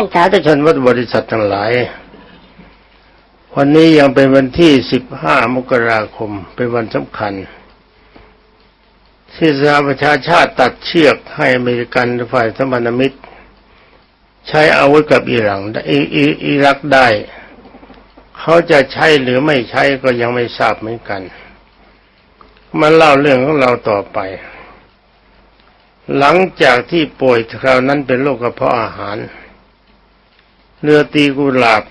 ท่านสาธุชนวัดบริษัททั้งหลาย วันนี้ยังเป็นวันที่15มกราคมเป็นวันสำคัญ ที่สหประชาชาติตัดเชือกให้อเมริกันฝ่ายสมานมิตร ใช้อาวุธกับอิหร่านอิรักได้ เขาจะใช้หรือไม่ใช้ก็ยังไม่ทราบเหมือนกันมาเล่าเรื่องของเราต่อไป หลังจากที่ป่วยคราวนั้นเป็นโรคกระเพาะอาหาร เรือตีกุหลาบ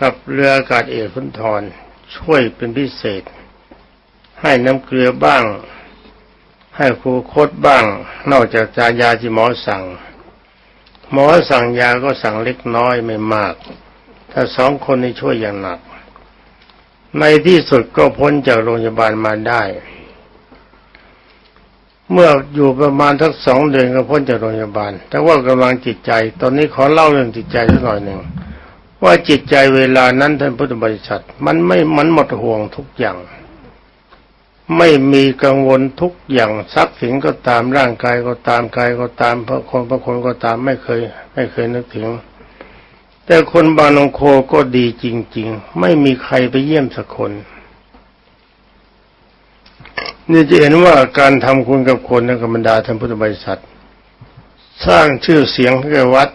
กับเรืออากาศเอกพุนทรช่วยเป็นพิเศษ ให้น้ำเกลือบ้าง ให้ครูโคดบ้าง นอกจากจายาที่หมอสั่ง หมอสั่งยาก็สั่งเล็กน้อยไม่มาก ถ้าสองคนนี้ช่วยอย่างหนัก ในที่สุดก็พ้นจากโรงพยาบาลมาได้ เมื่ออยู่ประมาณทักสองเดือนก็พ้นจากโรงพยาบาล แต่ว่ากำลังจิตใจ ตอนนี้ขอเล่าเรื่องจิตใจสักหน่อยหนึ่งว่าจิตใจเวลานั้นท่านพุทธบริษัท มันไม่มันหมดห่วงทุกอย่าง ไม่มีกังวลทุกอย่างทรัพย์สินก็ตามร่างกายก็ตามกายก็ตามพระคนพระคนก็ตามไม่เคย ไม่เคยนึกถึง แต่คนบางองโคก็ดีจริง ๆ ไม่มีใครไปเยี่ยมสักคน นี่จะเห็นว่าการทำคุณกับคนในกรรดาท่านพุทธบริษัท สร้างชื่อเสียงให้แก่วัด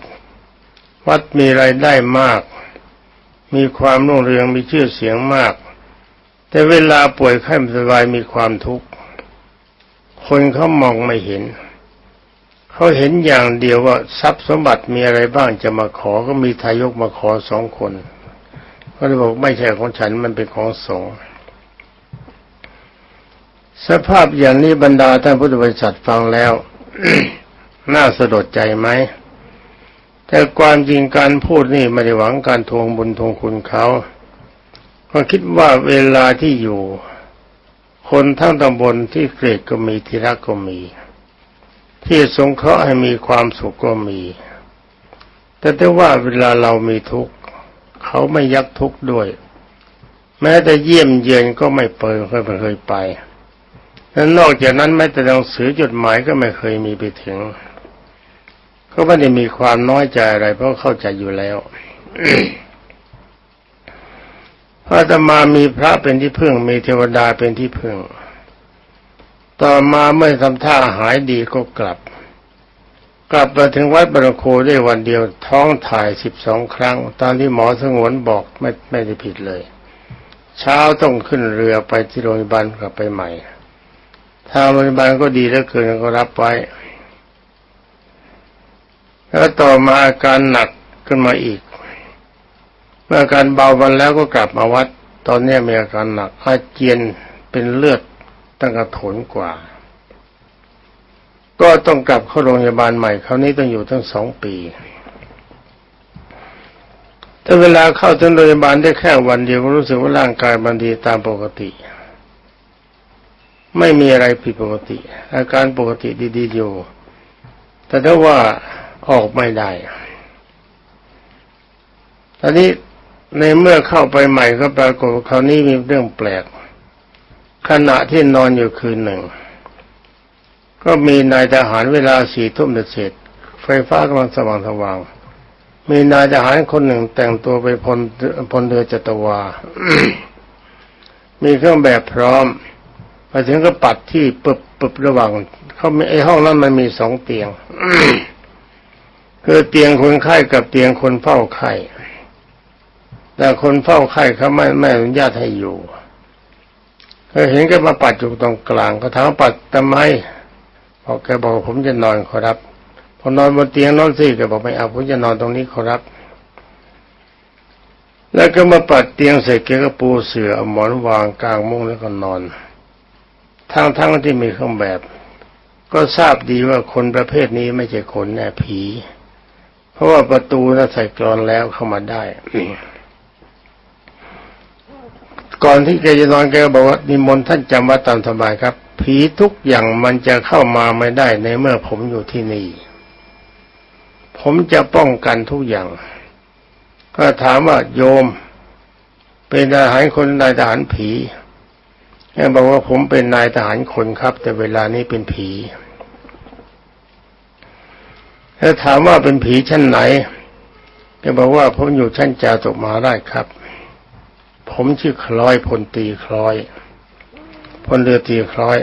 วัดมีรายได้มาก มีความรุ่งเรืองมีชื่อเสียงมาก แต่เวลาป่วยไข้ไม่สบายมีความทุกข์คนเขามองไม่เห็น เขาเห็นอย่างเดียวว่าทรัพย์สมบัติมีอะไรบ้างจะมาขอก็มีทายกมาขอสองคนก็เลยบอกไม่ใช่ของฉันมันเป็นของสงฆ์ สภาพอย่างนี้บรรดาท่านพุทธบริษัทฟังแล้วน่าสะดดใจไหม แต่ความจริงการพูดนี่ไม่ได้หวังการทวงบุญทวงคุณเขา ก็คิดว่าเวลาที่อยู่ คนทั้งตำบลที่เกลียดก็มีที่รักก็มี ที่สงเคราะห์ให้มีความสุขก็มี แต่ถ้าว่าเวลาเรามีทุกข์เขาไม่ยักทุกข์ด้วย แม้แต่เยี่ยมเยือนก็ไม่เปิดไม่เคยไป และนอกจากนั้นแม้แต่หนังสือจดหมายก็ไม่เคยมีไปถึงก็ไม่ได้มีความน้อยใจอะไร เพราะเข้าใจอยู่แล้วพระธรรมามีพระเป็นที่พึ่ง มีเทวดาเป็นที่พึ่ง ต่อมาเมื่อทำท่าหายดีก็กลับ กลับมาถึงวัดบรโคได้วันเดียวท้องถ่ายสิบสองครั้ง ตามที่หมอสงวนบอกไม่ไม่ได้ผิดเลย เช้าต้องขึ้นเรือไปที่โรงพยาบาลกลับไปใหม่ ทางโรงพยาบาลก็ดีแล้วเกินก็รับไว้ แล้วต่อมาอาการหนักขึ้นมาอีก เมื่ออาการเบาวันแล้วก็กลับมาวัด ตอนนี้มีอาการหนักอาเจียนเป็นเลือดตั้งกระถนกว่า ก็ต้องกลับเข้าโรงพยาบาลใหม่คราวนี้ต้องอยู่ทั้งสองปีถ้าเวลาเข้าถึงโรงพยาบาลได้แค่วันเดียวก็รู้สึกว่าร่างกายมันดีตามปกติ ไม่มีอะไรผิดปกติ อาการปกติดีๆอยู่ แต่ถ้าว่าออกไม่ได้ ตอนนี้ในเมื่อเข้าไปใหม่ก็ปรากฏคราวนี้มีเรื่องแปลก ขณะที่นอนอยู่คืนหนึ่ง ก็มีนายทหารเวลาสี่ทุ่มเสร็จ ไฟฟ้ากำลังสว่างสว่าง มีนายทหารคนหนึ่งแต่งตัวไปพลพลเรือจัตวา มีเครื่องแบบพร้อม มาถึงก็ปัดที่ปึบปึบระหว่างเขาไอห้องนั้นมันมีสองเตียงคือเตียงคนไข้กับเตียงคนเฝ้าไข้แต่คนเฝ้าไข้เขาไม่ไม่อนุญาตให้อยู่ก็เห็นก็มาปัดอยู่ตรงกลางก็ถามปัดทำไมบอกแกบอกผมจะนอนขอรับพอนอนบนเตียงนอนสิแกบอกไม่เอาผมจะนอนตรงนี้ขอรับ แล้วก็มาปัดเตียงเสร็จแกก็ปูเสื่อเอาหมอนวางกลางมุ้งแล้วก็นอน ทั้งทั้งที่มีเครื่องแบบ ก็ทราบดีว่าคนประเภทนี้ไม่ใช่คนแน่ผี เพราะว่าประตูน่ะใส่กรอนแล้วเข้ามาได้ก่อนที่แกจะนอนแกก็บอกว่านิมนต์ท่านจำวัดตามสบายครับ ผีทุกอย่างมันจะเข้ามาไม่ได้ในเมื่อผมอยู่ที่นี่ ผมจะป้องกันทุกอย่าง ก็ถามว่าโยม เป็นทหารคนนายทหารผี แกบอกว่าผมเป็นนายทหารคนครับ แต่เวลานี้เป็นผีถ้าถามว่าเป็นผีชั้นไหนแกบอกว่าผมอยู่ชั้นจาตุมหาราชครับ ผมชื่อคล้อยพลตีคล้อยพลเรือตีคล้อย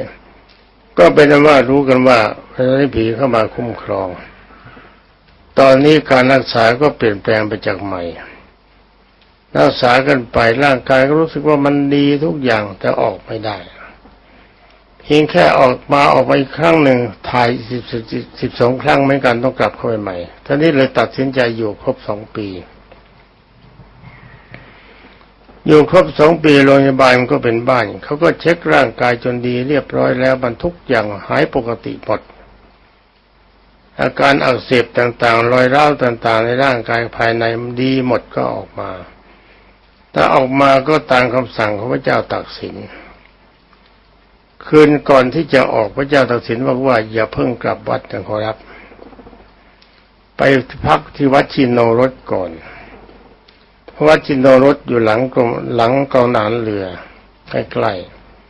ก็เป็นอันว่ารู้กันว่าพระนิผีเข้ามาคุ้มครอง ตอนนี้การรักษาก็เปลี่ยนแปลงไปจากใหม่ รักษากันไปร่างกายก็รู้สึกว่ามันดีทุกอย่างแต่ออกไม่ได้เพียงแค่ออกมาออกไปครั้งหนึ่งถ่ายสิบสิบสองครั้งเหมือนกันต้องกลับเข้าไปใหม่ท่านี้เลยตัดสินใจอยู่ครบสองปี อยู่ครบสองปีโรงพยาบาลมันก็เป็นบ้านเขาก็เช็คร่างกายจนดีเรียบร้อยแล้วมันทุกอย่างหายปกติหมดอาการอักเสบต่างๆ รอยร้าวต่างๆ ในร่างกายภายในมันดีหมดก็ออกมา แต่ออกมาก็ตามคำสั่งของพระเจ้าตากสิน คืนก่อนที่จะออกพระเจ้าตากสินบอกว่า อย่าเพิ่งกลับวัดนะขอรับ ไปพักที่วัดชินโนรสก่อนเพราะวัดชินโนรสอยู่หลังกรมหลังกองหนานเรือใกล้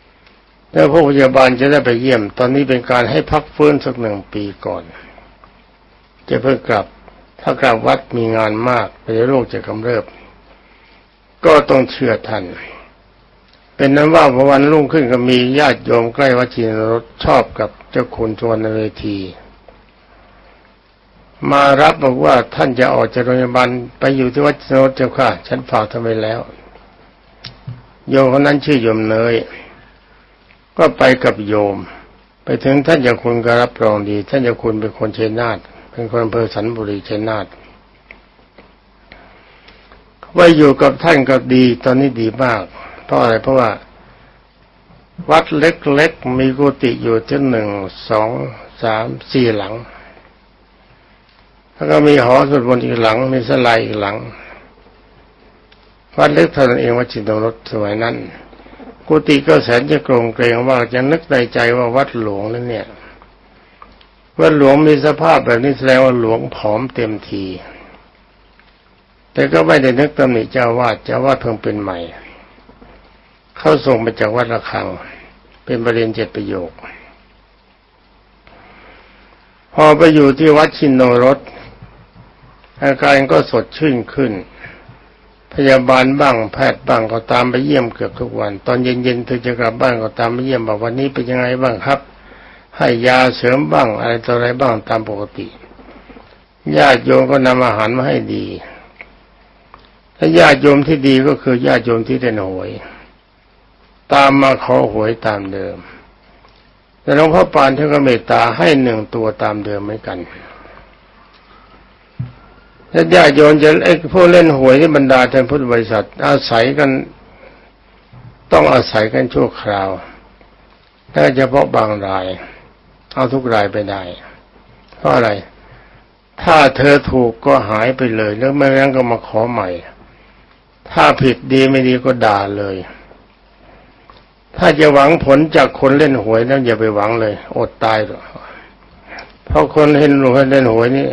ๆแล้วพวกพยาบาลจะได้ไปเยี่ยม ตอนนี้เป็นการให้พักฟื้นสักหนึ่งปีก่อน จะเพิ่งกลับ ถ้ากลับวัดมีงานมากไปโรคจะกำเริบ ก็ต้องเชื่อท่านเป็นนั้นว่าพอวันรุ่งขึ้นก็มีญาติโยมใกล้วัดชินรสชอบกับเจ้าคุณชวนในเวที มารับบอกว่าท่านจะออกจากโรงพยาบาลไปอยู่ที่วัดชินรสเจ้าค่ะ ฉันฝากทำไว้แล้ว โยมคนนั้นชื่อโยมเนยก็ไปกับโยม ไปถึงท่านเจ้าคุณก็รับรองดี ท่านเจ้าคุณเป็นคนเชยนาทเป็นคนอำเภอสันบุรีเชยนาท ว่าอยู่กับท่านก็ดี ตอนนี้ดีมากเพราะอะไรเพราะว่า วัดเล็กๆมีกุฏิอยู่ที่หนึ่งสองสามสี่หลัง แล้วก็มีหอสวดมนต์อีกหลัง มีสลายอีกหลังวัดเล็กเท่านั้นเองวัดจินตรสสมัยนั้นกุฏิก็แสนจะโกรงเกรงว่าจะนึกในใจว่าวัดหลวงนั่นเนี่ยวัดหลวงมีสภาพแบบนี้แสดงว่าหลวงผอมเต็มที แต่ก็ไม่ได้นึกตำหนิเจ้าวาดเจ้าวาดเพิ่งเป็นใหม่ เข้าส่งมาจากวัดระฆัง เป็นประเด็นเจ็ดประโยค พอไปอยู่ที่วัดชินโนรสอาการก็สดชื่นขึ้น พยาบาลบ้างแพทย์บ้างก็ตามไปเยี่ยมเกือบทุกวัน ตอนเย็นๆเธอจะกลับบ้านก็ตามไปเยี่ยมบอกวันนี้เป็นยังไงบ้างครับ ให้ยาเสริมบ้างอะไรต่ออะไรบ้างตามปกติญาติโยมก็นำอาหารมาให้ดี และญาติโยมที่ดีก็คือญาติโยมที่ได้หวยตามมาขอหวยตามเดิม แต่หลวงพ่อปานท่านก็เมตตาให้หนึ่งตัวตามเดิมเหมือนกันและญาติโยมจะไอ้พวกเล่นหวยที่บรรดาท่านพุทธบริษัท อาศัยกันต้องอาศัยกันชั่วคราวแต่เฉพาะบางราย เอาทุกรายไปได้ เพราะอะไร ถ้าเธอถูกก็หายไปเลย แล้วไม่งั้นก็มาขอใหม่ ถ้าผิดดีไม่ดีก็ด่าเลย ถ้าจะหวังผลจากคนเล่นหวยนั้นอย่าไปหวังเลย อดตายหรอกเพราะคนเห็นหวยเล่นหวยนี่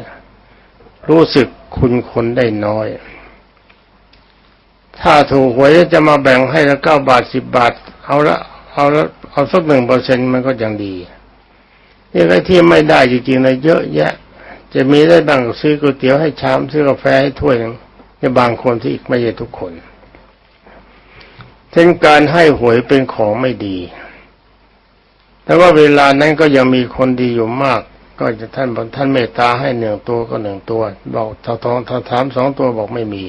รู้สึกคุณคนได้น้อย ถ้าถูกหวยจะมาแบ่งให้ละเก้าบาทสิบบาท เอาละเอาละเอาสักหนึ่งเปอร์เซ็นมันก็ยังดีนี่ไอ้ที่ไม่ได้จริงๆนะเยอะแยะ จะมีได้บ้างซื้อก๋วยเตี๋ยวให้ชามซื้อกาแฟให้ถ้วยนึง ในบางคนที่อีกไม่ใช่ทุกคนเช่นการให้หวยเป็นของไม่ดี แต่ว่าเวลานั้นก็ยังมีคนดีอยู่มาก ก็จะท่านบอกท่านเมตตาให้หนึ่งตัวก็หนึ่งตัว บอกถ้าทองถ้าถามสองตัวบอกไม่มี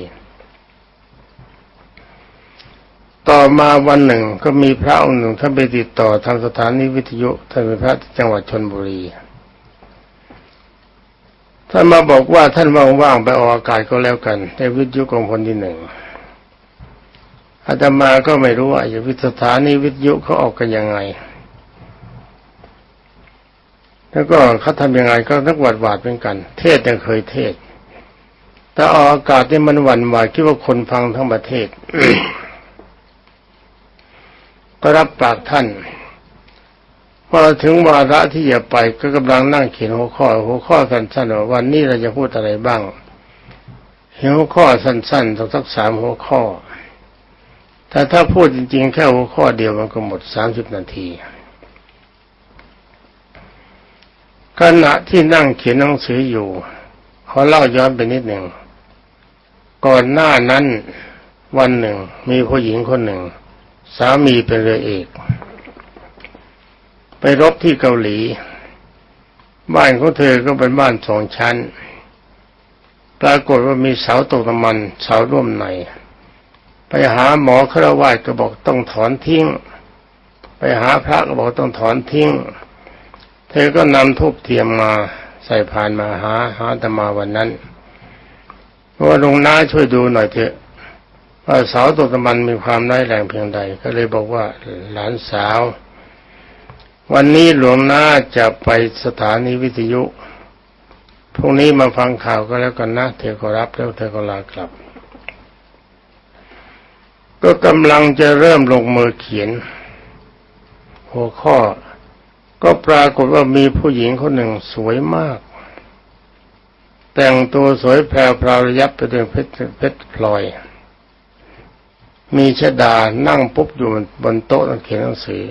ต่อมาวันหนึ่งก็มีพระองค์หนึ่งท่านไปติดต่อทางสถานีวิทยุท่านเป็นพระที่จังหวัดชนบุรี ท่านมาบอกว่าท่านว่างๆไปออกอากาศก็แล้วกันในวิทยุกองพลที่หนึ่งอาตมาก็ไม่รู้ว่าอยู่วิสถานีวิทยุเขาออกกันยังไง แล้วก็เขาทำยังไงก็นักหวาดหวาดเป็นกัน เทศยังเคยเทศ แต่ออกอากาศนี่มันหวั่นไหวคิดว่าคนฟังทั้งประเทศก็รับปากท่าน พอถึงวาระที่จะไปก็กำลังนั่งเขียนหัวข้อ หัวข้อสั้นๆว่าวันนี้เราจะพูดอะไรบ้างหัวข้อสั้นๆต้องสักสามหัวข้อ แต่ถ้าพูดจริงๆ แค่หัวข้อเดียวมันก็หมดสามสิบนาทีขณะที่นั่งเขียนหนังสืออยู่ขอเล่าย้อนไปนิดหนึ่งก่อนหน้านั้นวันหนึ่ง มีผู้หญิงคนหนึ่ง สามีเป็นเรือเอก ไปรบที่เกาหลี บ้านของเธอก็เป็นบ้านสองชั้น ปรากฏว่ามีเสาตกน้ำมันเสาร่วมใน ไปหาหมอคารวาสก็บอกต้องถอนทิ้ง ไปหาพระก็บอกต้องถอนทิ้ง เธอก็นำทูบเทียมมาใส่พานมาหาหาตมาวันนั้นว่าลงน้าช่วยดูหน่อยเถอะว่าเสาตกน้ำมันมีความร้ายแรงเพียงใด ก็เลยบอกว่าหลานสาว วันนี้หลวงน้าจะไปสถานีวิทยุ พรุ่งนี้มาฟังข่าวก็แล้วกันนะ เธอก็รับแล้วเธอก็ลากลับ ก็กำลังจะเริ่มลงมือเขียน หัวข้อ ก็ปรากฏว่ามีผู้หญิงคนหนึ่งสวยมาก แต่งตัวสวยแพรวพราวระยับไปด้วยเพชรเพชรพลอย มีชดานั่งปุ๊บอยู่บนโต๊ะเขียนหนังสือ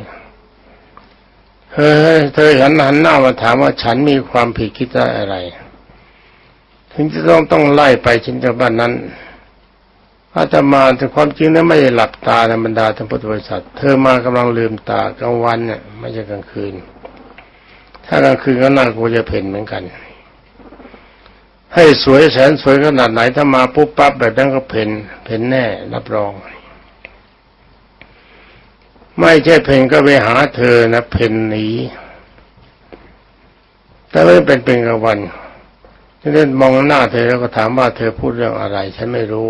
เฮ้ยเธอหันหันหน้ามาถามว่าฉันมีความผิดคิดได้อะไร ถึงจะต้องต้องไล่ไปชินจาบ้านนั้นอาตมาแต่ความจริงนั้นไม่ได้หลับตาในบรรดาท่านพุทธบริษัท เธอมากำลังลืมตากลางวันเนี่ยไม่ใช่กลางคืน ถ้ากลางคืนก็น่ากลัวจะเพ่นเหมือนกัน ให้สวยแสนสวยขนาดไหนถ้ามาปุ๊บปั๊บแบบนั้นก็เพ่นเพ่นแน่รับรอง ไม่ใช่เพนก็ไปหาเธอนะเพนหนีแต่ไม่เป็นเป็นกลางวันฉะนั้นมองหน้าเธอแล้วก็ถามว่าเธอพูดเรื่องอะไร ฉันไม่รู้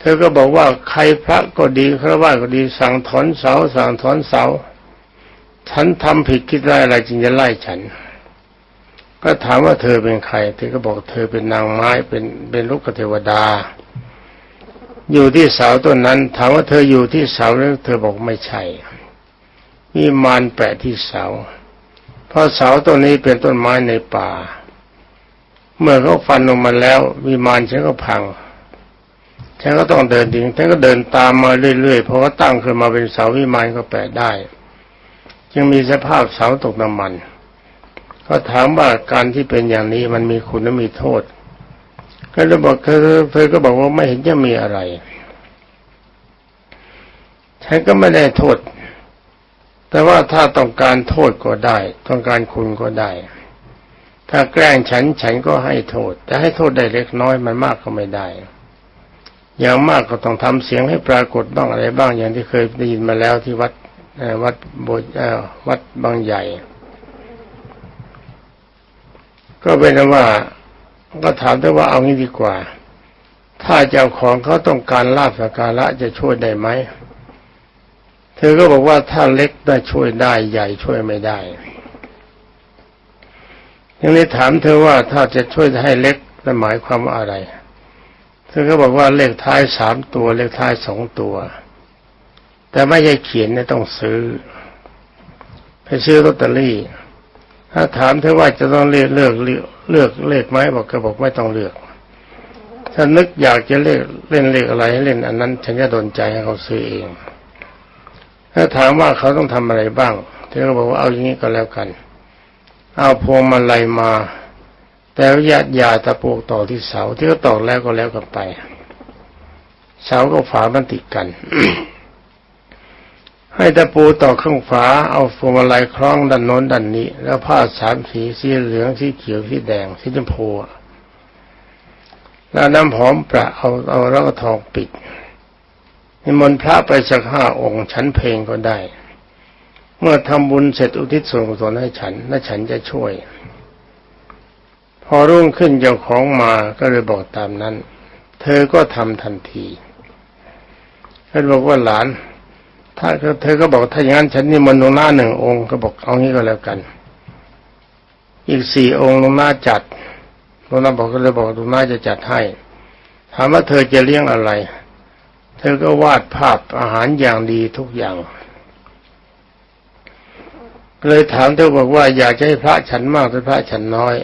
เธอก็บอกว่าใครพระก็ดีครว่าก็ดีสั่งถอนเสาสั่งถอนเสา ฉันทำผิดคิดได้อะไรจึงจะไล่ฉัน ก็ถามว่าเธอเป็นใคร เธอก็บอกเธอเป็นนางไม้เป็นเป็นลูกเทวดา อยู่ที่เสาต้นนั้นถามว่าเธออยู่ที่เสาแล้วเธอบอกไม่ใช่มีมารแปะที่เสา เพราะเสาต้นนี้เป็นต้นไม้ในป่า เมื่อเขาฟันลงมาแล้ว วิมานฉันก็พังฉันก็ต้องเดินดิ่งฉันก็เดินตามมาเรื่อยๆเพราะว่าตั้งขึ้นมาเป็นเสาวิมานก็แปะได้ จึงมีสภาพเสาตกน้ำมัน ก็ถามว่าการที่เป็นอย่างนี้มันมีคุณและมีโทษ ก็เลยบอกเธอเธอก็บอกว่าไม่เห็นจะมีอะไร ฉันก็ไม่ได้โทษ แต่ว่าถ้าต้องการโทษก็ได้ ต้องการคุณก็ได้ ถ้าแกล้งฉันฉันก็ให้โทษ แต่ให้โทษได้เล็กน้อยมันมากก็ไม่ได้ อย่างมากก็ต้องทำเสียงให้ปรากฏบ้างอะไรบ้างอย่างที่เคยได้ยินมาแล้วที่วัดวัดโบสถ์วัดบางใหญ่ ก็เป็นว่า ก็ถามได้ว่าเอางี้ดีกว่า ถ้าเจ้าของเขาต้องการลาบสักการะจะช่วยได้ไหมเธอก็บอกว่าถ้าเล็กได้ช่วยได้ใหญ่ช่วยไม่ได้ยังได้ถามเธอว่าถ้าจะช่วยให้เล็กจะหมายความว่าอะไร เธอก็บอกว่าเลขท้ายสามตัว เลขท้ายสองตัว แต่ไม่ใช่เขียนเนี่ยต้องซื้อ ไปซื้อลอตเตอรี่ ถ้าถามเธอว่าจะต้องเลือกเลือกเลือกเลขไหมบอกก็บอกไม่ต้องเลือก ถ้านึกอยากจะเล่นเล่นเลขอะไรเล่นอันนั้นฉันจะโดนใจให้เขาซื้อเอง ถ้าถามว่าเขาต้องทำอะไรบ้างเธอก็บอกว่าเอาอย่างนี้ก็แล้วกัน เอาพวงมาลัยมา แต่ญาติยาตะปูกต่อที่เสาที่เขาตอกแล้วก็แล้วกันไป เสาก็ฝามันติดกัน ให้ตะปูตอกข้างฝาเอาพวงมาลัยคล้องด้านโน้นด้านนี้ แล้วผ้าสามสีสีเหลืองสีเขียวสีแดงสีชมพูแล้วน้ำหอมประเอาเอาแล้วก็ทองปิดนิมนต์พระไปสักห้าองค์ฉันเพลงก็ได้ เมื่อทำบุญเสร็จอุทิศส่วนกุศลให้ฉันและฉันจะช่วย พอรุ่งขึ้นเจ้าของมาก็เลยบอกตามนั้น เธอก็ทำทันทีก็บอกว่าหลาน ถ้าเธอก็บอกถ้าอย่างนั้นฉันนี่มนต์ลงหน้าหนึ่งองค์ก็บอกเอางี้ก็แล้วกัน อีกสี่องค์ลงหน้าจัดลงหน้าบอกก็เลยบอกลงหน้าจะจัดให้ถามว่าเธอจะเลี้ยงอะไร เธอก็วาดภาพอาหารอย่างดีทุกอย่าง เลยถามเธอบอกว่าอยากจะให้พระฉันมากหรือพระฉันน้อย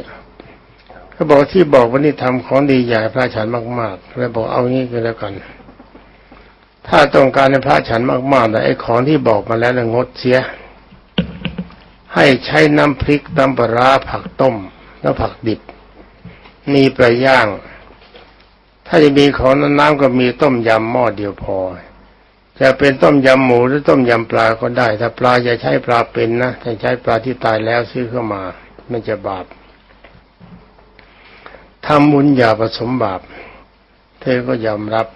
เขาบอกที่บอกว่านี่ทำของดีอยากให้พระฉันมากๆเลยบอกเอางี้ก็แล้วกัน ถ้าต้องการให้พระฉันมากๆแต่ไอ้ของที่บอกมาแล้วงดเสีย ให้ใช้น้ำพริกน้ำปลาผักต้ม แล้วผักดิบ มีปลาย่าง ถ้าจะมีของน้ำก็มีต้มยำหม้อเดียวพอ จะเป็นต้มยำหมูหรือต้มยำปลาก็ได้ ถ้าปลาจะใช้ปลาเป็นนะถ้าใช้ปลาที่ตายแล้วซื้อเข้ามาไม่จะบาปทำบุญอย่าผสมบาป เธอก็ยอมรับ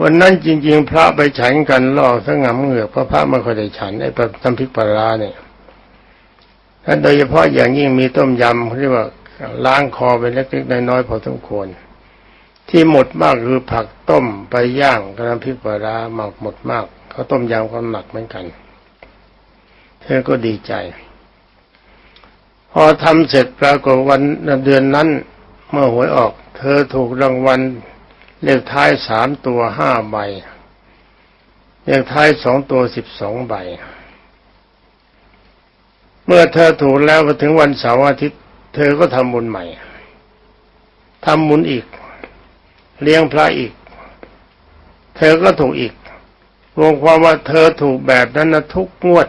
วันนั้นจริง ๆ พระไปฉันกันล่อสงำเหงือกพระพระไม่ค่อยได้ฉันไอ้ปลาทำพริกปลาร้าเนี่ยถ้าโดยเฉพาะอย่างยิ่งมีต้มยำเขาเรียกว่าล้างคอไปเล็กๆน้อยๆพอสมควร ที่หมดมากคือผักต้มไปย่างกระน้ำพริกปลาร้าหมักหมดมากเขาต้มยำก็หนักเหมือนกันเธอก็ดีใจ พอทำเสร็จปรากฏวันเดือนนั้น เมื่อหวยออก เธอถูกรางวัล เลขท้ายสามตัวห้าใบ เลขท้ายสองตัวสิบสองใบ เมื่อเธอถูกแล้วพอถึงวันเสาร์อาทิตย์ เธอก็ทำบุญใหม่ทำบุญอีก เลี้ยงพระอีก เธอก็ถูกอีกรวมความว่าเธอถูกแบบนั้นนะทุกงวด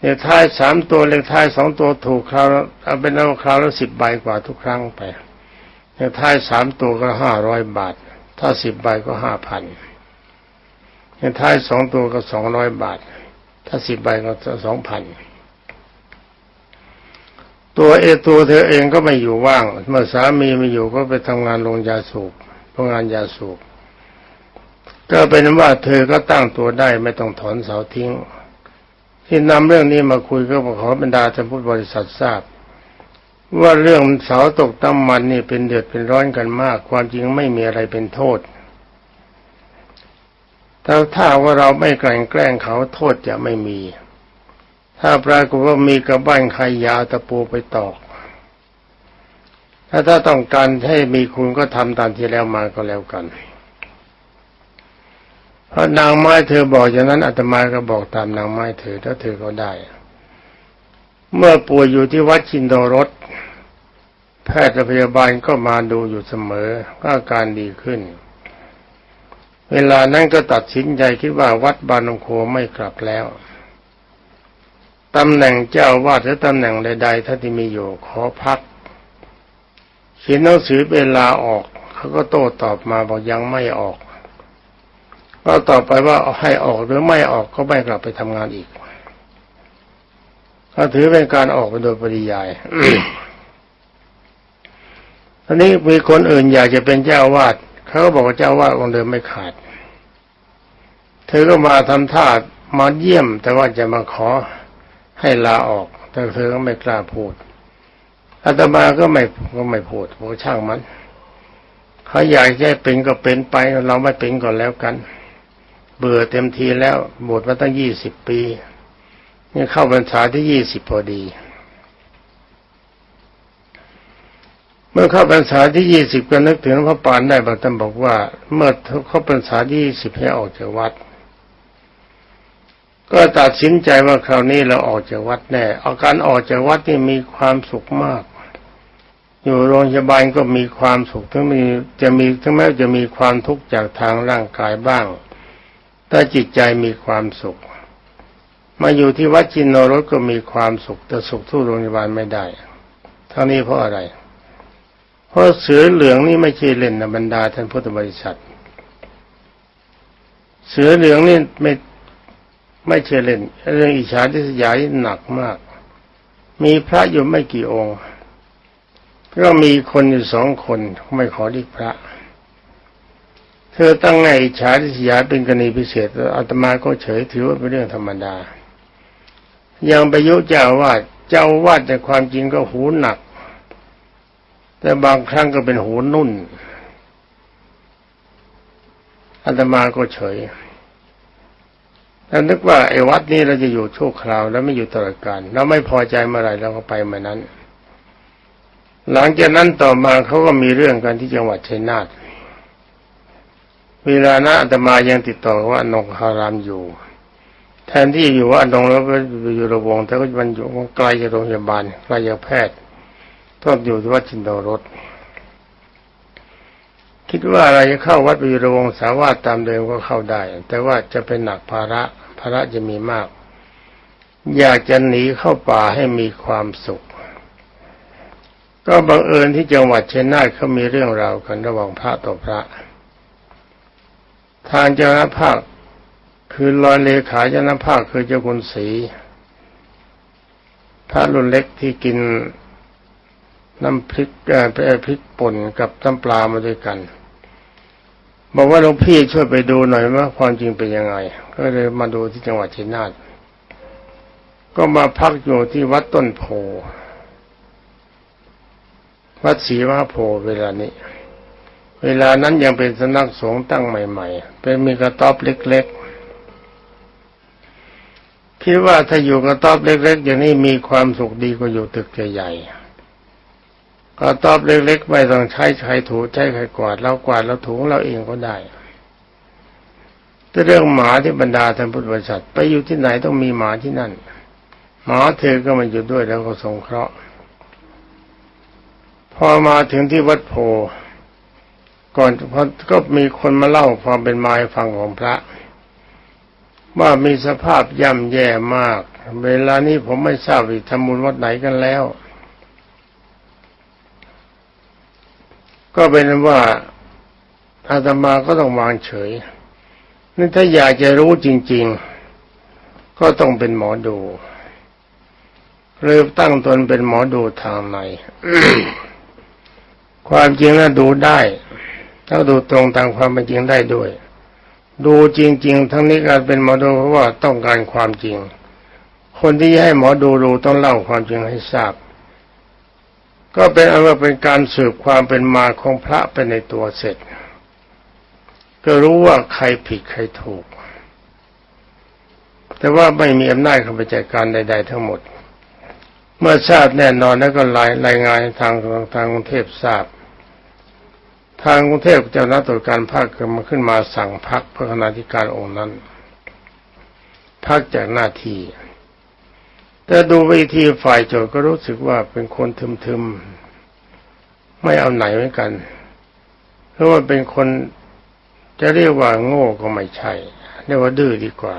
เลขท้ายสามตัวเลขท้ายสองตัวถูกคราวละเอาเป็นเอาคราวละสิบใบกว่าทุกครั้งไป เลขท้ายสามตัวก็ห้าร้อยบาท ถ้าสิบใบก็ห้าพันเลขท้ายสองตัวก็สองร้อยบาท ถ้าสิบใบก็สองพันตัวเอตัวเธอเองก็ไม่อยู่ว่าง เมื่อสามีไม่อยู่ก็ไปทำงานโรงยาสูบโรงงานยาสูบก็เป็นว่าเธอก็ตั้งตัวได้ไม่ต้องถอนเสาทิ้ง ที่นำเรื่องนี้มาคุยก็ขอบรรดาท่านผู้บริษัททราบ ว่าเรื่องเสาตกน้ำมันนี่เป็นเดือดเป็นร้อนกันมาก ความจริงไม่มีอะไรเป็นโทษแต่ถ้าว่าเราไม่กลั่นแกล้งเขาโทษจะไม่มี ถ้าปรากฏว่ามีกระบ้านใครยาวตะปูไปตอก ถ้าถ้าต้องการให้มีคุณก็ทำตามที่แล้วมาก็แล้วกันเพราะนางไม้เธอบอกอย่างนั้นอาตมาก็บอกตามนางไม้เธอถ้าเธอก็ได้ เมื่อป่วยอยู่ที่วัดชินโดรส แพทย์พยาบาลก็มาดูอยู่เสมอก็อาการดีขึ้น เวลานั้นก็ตัดสินใจคิดว่าวัดบานองโคไม่กลับแล้วตำแหน่งเจ้าวาดหรือตำแหน่งใดๆถ้าที่มีอยู่ขอพักเขียนหนังสือเวลาออกเขาก็โต้ตอบมาบอกยังไม่ออก ก็ตอบไปว่าให้ออกหรือไม่ออกก็ไม่กลับไปทำงานอีก ก็ถือเป็นการออกไปโดยปริยาย อนนี้มีคนอื่นอยากจะเป็นเจ้าวาดเขาก็บอกว่าเจ้าวาดองค์เดิมไม่ขาด เธอก็มาทำท่ามาเยี่ยม แต่ว่าจะมาขอให้ลาออก แต่เธอก็ไม่กล้าพูดอาตมาก็ไม่ก็ไม่พูดโอ้ช่างมันเขาอยากจะเป็นก็เป็นไปเราไม่เป็นก่อนแล้วกัน เบื่อเต็มทีแล้วบวชมาตั้งยี่สิบปีนี่เข้าพรรษาที่ยี่สิบพอดี เมื่อเข้าพรรษาที่ยี่สิบก็นึกถึงพระปานได้บางท่านบอกว่า เมื่อเข้าพรรษาที่ยี่สิบให้ออกจากวัด ก็ตัดสินใจว่าคราวนี้เราออกจากวัดแน่อาการออกจากวัดนี่มีความสุขมาก อยู่โรงพยาบาลก็มีความสุขทั้งมีจะมีทั้งแม้จะมีความทุกข์จากทางร่างกายบ้างแต่จิตใจมีความสุข มาอยู่ที่วัดจินโนรสก็มีความสุขแต่สุขทุโรงพยาบาลไม่ได้ทั้งนี้เพราะอะไร เพราะเสือเหลืองนี่ไม่ใช่เล่นนะบรรดาท่านพุทธบริษัท เสือเหลืองนี่ไม่ไม่ใช่เล่น เรื่องอิจฉาทิษยาที่หนักมาก มีพระอยู่ไม่กี่องค์ก็มีคนอยู่สองคนไม่ขอเรียกพระ เธอตั้งไงอิจฉาทิษยาเป็นกรณีพิเศษอาตมาก็เฉยถือว่าเป็นเรื่องธรรมดา ยังไปยุเจ้าวาดเจ้าวาดแต่ความจริงก็หูหนัก แต่บางครั้งก็เป็นหูนุ่นอาตมาก็เฉยแล้วนึกว่าไอ้วัดนี้เราจะอยู่ชั่วคราว แล้วไม่อยู่ตลอดกาลเราไม่พอใจเมื่อไหร่เราก็ไปเมื่อนั้น หลังจากนั้นต่อมาเขาก็มีเรื่องกันที่จังหวัดชัยนาทเวลานะอาตมายังติดต่อว่านงคารามอยู่ แทนที่อยู่ว่าอนงแล้วก็อยู่ระวงแต่ก็มันอยู่ไกลจากโรงพยาบาลไกลจากแพทย์ ต้องอยู่ที่วัดจินโดรสคิดว่าอะไรจะเข้าวัดไปอยู่ระวงสาวาสตามเดิมก็เข้าได้ แต่ว่าจะเป็นหนักภาระภาระจะมีมาก อยากจะหนีเข้าป่าให้มีความสุข ก็บังเอิญที่จังหวัดเชียงนาทเขามีเรื่องราวกันระหว่างพระต่อพระ ทางเจ้าหน้าภาคคือรอยเลขาเจ้าหน้าภาคคือเจ้าคุณศรีพระรุ่นเล็กที่กิน น้ำพริกเอ่อพริกป่นกับน้ำปลามาด้วยกัน บอกว่าหลวงพี่ช่วยไปดูหน่อยว่าความจริงเป็นยังไง ก็เลยมาดูที่จังหวัดชัยนาทก็มาพักอยู่ที่วัดต้นโพวัดศรีมหาโพเวลานี้ เวลานั้นยังเป็นสำนักสงฆ์ตั้งใหม่ๆ เป็นมีกระต๊อบเล็กๆคิดว่าถ้าอยู่กระต๊อบเล็กๆอย่างนี้มีความสุขดีกว่าอยู่ตึกใหญ่ๆ กระต๊อบเล็กๆ ไม่ต้องใช้ใครถูใช้ใครกวาดเรากวาดเราถูเราเองก็ได้แต่เรื่องหมาที่บรรดาท่านพุทธบริษัทไปอยู่ที่ไหนต้องมีหมาที่นั่น หมาเธอก็มาอยู่ด้วยแล้วก็สงเคราะห์พอมาถึงที่วัดโพก่อนพอก็มีคนมาเล่าความเป็นมาให้ฟังของพระ ว่ามีสภาพย่ำแย่มาก เวลานี้ผมไม่ทราบว่าทำบุญวัดไหนกันแล้ว ก็เป็นว่าอาตมาก็ต้องวางเฉยนี่ถ้าอยากจะรู้จริง ๆ ก็ต้องเป็นหมอดูเริ่มตั้งตนเป็นหมอดูทางในความจริงนะดูได้ถ้าดูตรงตามความเป็นจริงได้ด้วย ดูจริง ๆ ทั้งนี้การเป็นหมอดูเพราะว่าต้องการความจริง คนที่ให้หมอดูดูต้องเล่าความจริงให้ทราบ ก็เป็นอันว่าเป็นการสืบความเป็นมาของพระไปในตัวเสร็จ ก็รู้ว่าใครผิดใครถูก แต่ว่าไม่มีอำนาจเข้าไปจัดการใด ๆ ทั้งหมด เมื่อทราบแน่นอนแล้วก็รายรายงานทางทางกรุงเทพทราบ ทางกรุงเทพเจ้าหน้าตรวจการภาคมาขึ้นมาสั่งพักพระคณาธิการองค์นั้น พักจากหน้าที่ แต่ดูวิธีฝ่ายโจทย์ก็รู้สึกว่าเป็นคนทึมๆ ไม่เอาไหนเหมือนกัน เพราะว่าเป็นคนจะเรียกว่าโง่ก็ไม่ใช่ เรียกว่าดื้อดีกว่า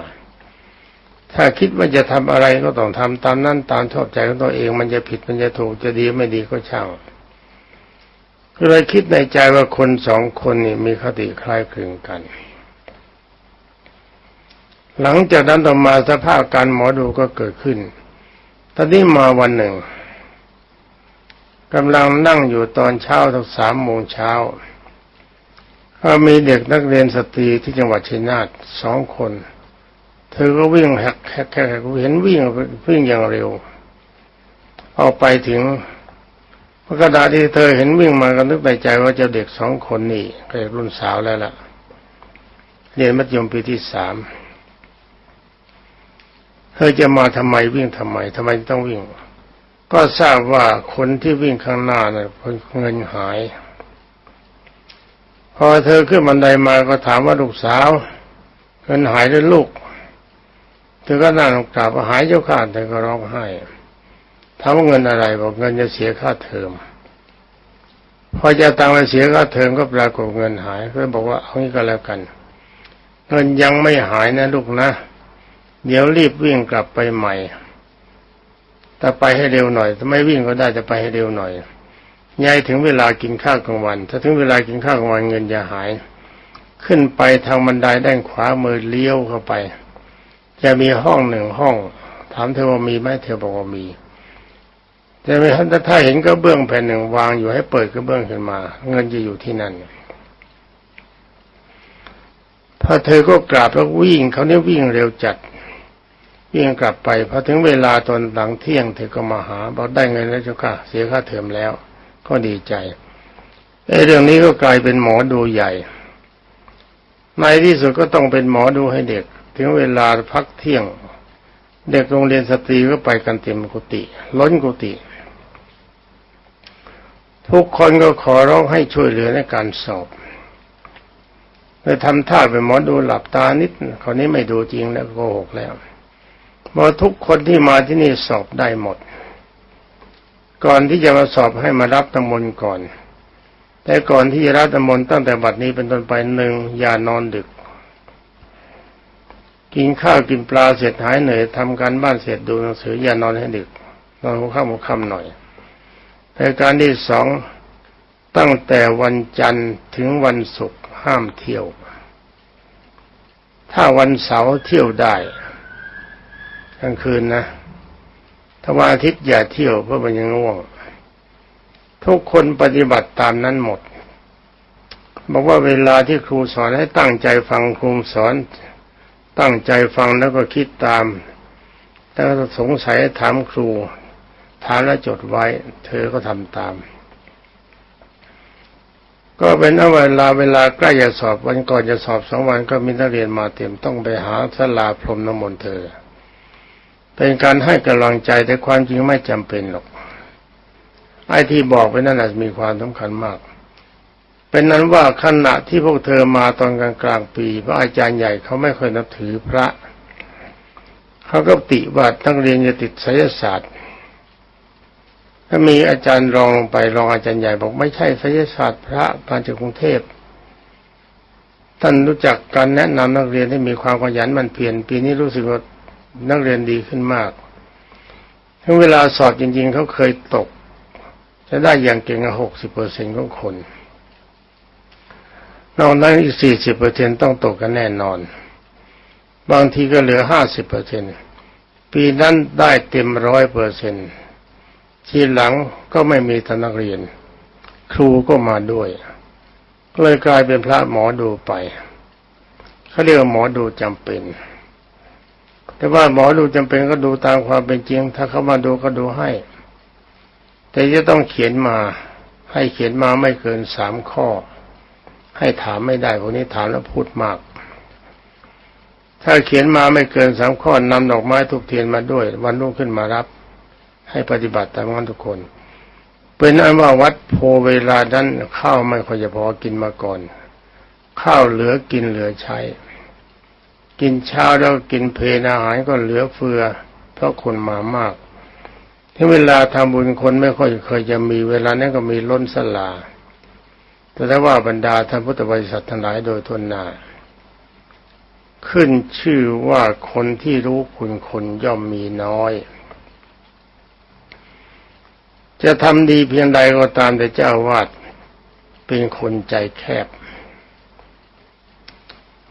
ถ้าคิดว่าจะทำอะไรก็ต้องทำตามนั้นตามชอบใจของตัวเอง มันจะผิดมันจะถูกจะดีไม่ดีก็ช่างก็เลยคิดในใจว่าคนสองคนนี่มีคติคล้ายคลึงกัน หลังจากนั้นต่อมาสภาพการหมอดูก็เกิดขึ้น ตอนนี้มาวันหนึ่งกำลังนั่งอยู่ตอนเช้าทั้งสามโมงเช้าก็มีเด็กนักเรียนสตรีที่จังหวัดชัยนาทสองคน เธอก็วิ่งแฮกแฮกแฮกเห็นวิ่งวิ่งอย่างเร็ว เอาไปถึงพระกระดาษที่เธอเห็นวิ่งมาก็นึกในใจว่าเจ้าเด็กสองคนนี่ก็รุ่นสาวแล้วล่ะ เรียนมัธยมปีที่สาม เธอจะมาทำไมวิ่งทำไมทำไมต้องวิ่ง ก็ทราบว่าคนที่วิ่งข้างหน้าเนะ่ะเงินหาย พอเธอขึ้นบันไดมาก็ถามว่าลูกสาวเงินหายหรือลูก เธอก็นั่งกราบหายเจ้าข้าเธอก็ร้องไห้ถามว่าเงินอะไร บอกเงินจะเสียค่าเทอมพอจะตังไปเสียค่าเทอมก็ปรากฏเงินหายก็บอกว่าเอางี้ก็แล้วกัน เงินยังไม่หายนะลูกนะ เดี๋ยวรีบวิ่งกลับไปใหม่แต่ไปให้เร็วหน่อยถ้าไม่วิ่งก็ได้จะไปให้เร็วหน่อยยายถึงเวลากินข้าวกลางวัน ถ้าถึงเวลากินข้าวกลางวันเงินจะหาย ขึ้นไปทางบันไดด้านขวามือเลี้ยวเข้าไป จะมีห้องหนึ่งห้อง ถามเธอว่ามีไหมเธอบอกว่ามีแต่ไม่ทันถ้าเห็นกระเบื้องแผ่นหนึ่งวางอยู่ให้เปิดกระเบื้องขึ้นมา เงินจะอยู่ที่นั่นพอเธอก็กราบแล้ววิ่งเขาเนี่ยวิ่งเร็วจัด วิ่งกลับไปพอถึงเวลาตอนหลังเที่ยงเธอก็มาหาบอกได้เงินแล้วเจ้าค่ะเสียค่าเทอมแล้ว ก็ดีใจไอ้เรื่องนี้ก็กลายเป็นหมอดูใหญ่ในที่สุดก็ต้องเป็นหมอดูให้เด็ก ถึงเวลาพักเที่ยง เด็กโรงเรียนสตรีก็ไปกันเต็มกุฏิล้นกุฏิทุกคนก็ขอร้องให้ช่วยเหลือในการสอบเลยทำท่าเป็นหมอดูหลับตานิดคราวนี้ไม่ดูจริงแล้วโกหกแล้ว บอกทุกคนที่มาที่นี่สอบได้หมด ก่อนที่จะมาสอบให้มารับตำมนก่อน แต่ก่อนที่จะรับตำมนตั้งแต่บัดนี้เป็นต้นไปหนึ่งอย่านอนดึก กินข้าวกินปลาเสร็จหายเหนื่อยทำการบ้านเสร็จดูหนังสืออย่านอนให้ดึก นอนหัวค่ำหัวค่ำหน่อยรายการที่สองตั้งแต่วันจันทร์ถึงวันศุกร์ห้ามเที่ยว ถ้าวันเสาร์เที่ยวได้ กลางคืนนะถ้าวันอาทิตย์อย่าเที่ยวเพราะมันยังง่วงทุกคนปฏิบัติตามนั้นหมด บอกว่าเวลาที่ครูสอนให้ตั้งใจฟังครูสอน ตั้งใจฟังแล้วก็คิดตามถ้าสงสัยถามครู ถามแล้วจดไว้ เธอก็ทำตาม ก็เป็นเอาเวลาเวลาใกล้จะสอบวันก่อนจะสอบสองวันก็มีนักเรียนมาเต็มต้องไปหาสลาพรมน้ำมนต์เธอ เป็นการให้กำลังใจแต่ความจริงไม่จำเป็นหรอก ไอ้ที่บอกไปนั่นอาจมีความสำคัญมาก เป็นนั้นว่าขณะที่พวกเธอมาตอนกลางกลางๆปีพระอาจารย์ใหญ่เขาไม่ค่อยนับถือพระเขาก็ติว่านักเรียนจะติดไสยศาสตร์ถ้ามีอาจารย์รองลงไปรองอาจารย์ใหญ่บอกไม่ใช่ไสยศาสตร์พระมาจากกรุงเทพท่านรู้จักการแนะนำนักเรียนที่มีความขยันมันเพียรปีนี้รู้สึกว่า นักเรียนดีขึ้นมาก ทั้งเวลาสอบจริง ๆ เขาเคยตก จะได้อย่างเก่งหกสิบเปอร์เซ็นของคน นอกนั้นอีกสี่สิบเปอร์เซ็นต้องตกกันแน่นอน บางทีก็เหลือห้าสิบเปอร์เซ็นปีนั้นได้เต็มร้อยเปอร์เซ็นทีหลังก็ไม่มีทนักเรียน ครูก็มาด้วยก็เลยกลายเป็นพระหมอดูไปเขาเรียกหมอดูจำเป็น แต่ว่าหมอดูจำเป็นก็ดูตามความเป็นจริง ถ้าเขามาดูก็ดูให้ แต่จะต้องเขียนมา ให้เขียนมาไม่เกินสามข้อ ให้ถามไม่ได้พวกนี้ถามแล้วพูดมาก ถ้าเขียนมาไม่เกินสามข้อนำดอกไม้ทุกเทียนมาด้วย วันรุ่งขึ้นมารับ ให้ปฏิบัติตามนั้นทุกคน เป็นอันว่าวัดโพเวลานั้นข้าวไม่ค่อยจะพอกินมาก่อน ข้าวเหลือกินเหลือใช้ กินเช้าแล้วกินเพลอาหารก็เหลือเฟือ เพราะคนมามากที่เวลาทำบุญคนไม่ค่อยเคยจะมีเวลานั้นก็มีล้นสลาแต่ถ้าว่าบรรดาท่านพุทธบริษัททั้งหลายโดยทวนหน้าขึ้นชื่อว่าคนที่รู้คุณคนย่อมมีน้อย จะทำดีเพียงใดก็ตามแต่เจ้าวาดเป็นคนใจแคบ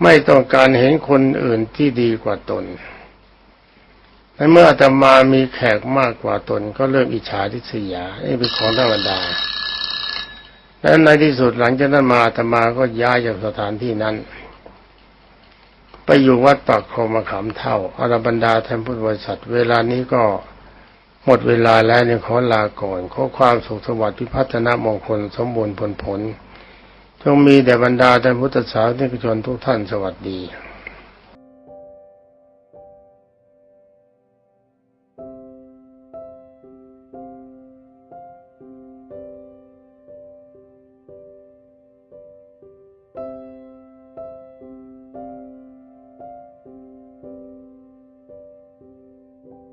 ไม่ต้องการเห็นคนอื่นที่ดีกว่าตนและเมื่ออาตมามีแขกมากกว่าตน ก็เริ่มอิจฉาทิษยานี่เป็นของธรรมดา และในที่สุดหลังจากนั้นมาอาตมาก็ย้ายจากสถานที่นั้น ไปอยู่วัดปากคลองมะขามเท่าอารบรรดาท่านพุทธบริษัท เวลานี้ก็หมดเวลาแล้วเนี่ยขอลาก่อน ขอความสุขสวัสดิ์พิพัฒนามงคลสมบูรณ์ผลผล จงมีแด่บรรดาท่านพุทธศาสนิกชนทุกท่านสวัสดี